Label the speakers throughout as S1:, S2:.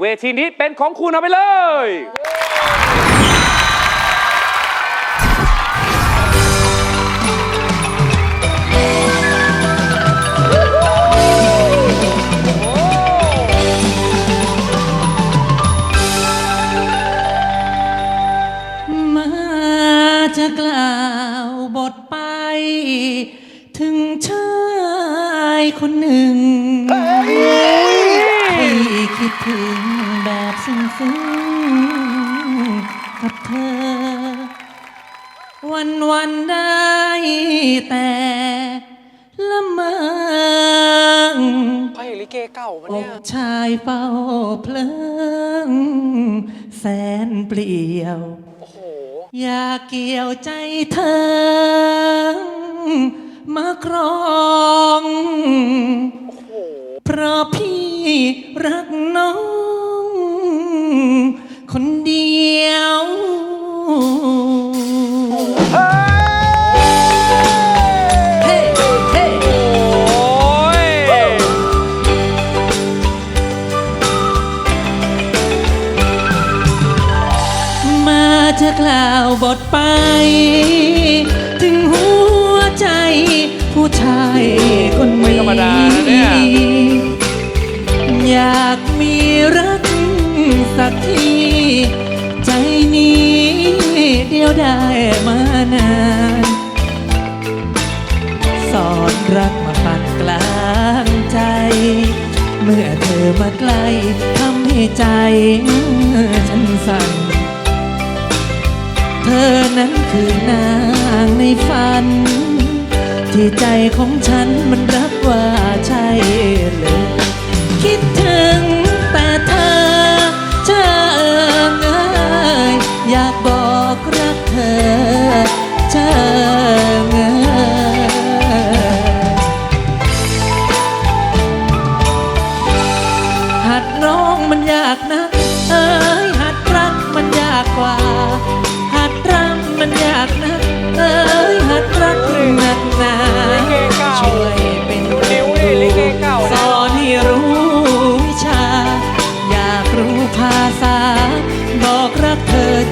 S1: เวทีนี้เป็นของคุณเอาไปเลย
S2: มาจะกล่าวบทไป ถึงชายคนหนึ่งที่ คิดถึงแบบซึ้งๆกับเธอ วันวันๆได้แต่ละเมอ
S3: พระเอกลิเกเก่าปะ
S2: อ
S3: เนี่ย
S2: กชายเฝ้าเพลิง แสนเปลี่ยว
S3: โอ้โห
S2: อยากเกี่ยวใจเธอ มาครอง
S3: โอ้โห
S2: เพราะพี่รัก มาจะกล่าวบทไป ถึงหัวใจผู้ชายคนนี้
S1: ไม่ธรรมดานะเนี่ย
S2: อยากมีรักสักที ใจนี้เดียวได้มานาน สอนรักมาปันกลางใจ เมื่อเธอมาใกล้ทำให้ใจฉันสั่น เธอนั้นคือนางในฝัน ที่ใจของฉันมันรักว่าใช่เลยคิดถึงแต่เธอเธอเอยอยากบอกรักเธอเธอเอยหัดร้องมันยากนะ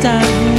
S2: time.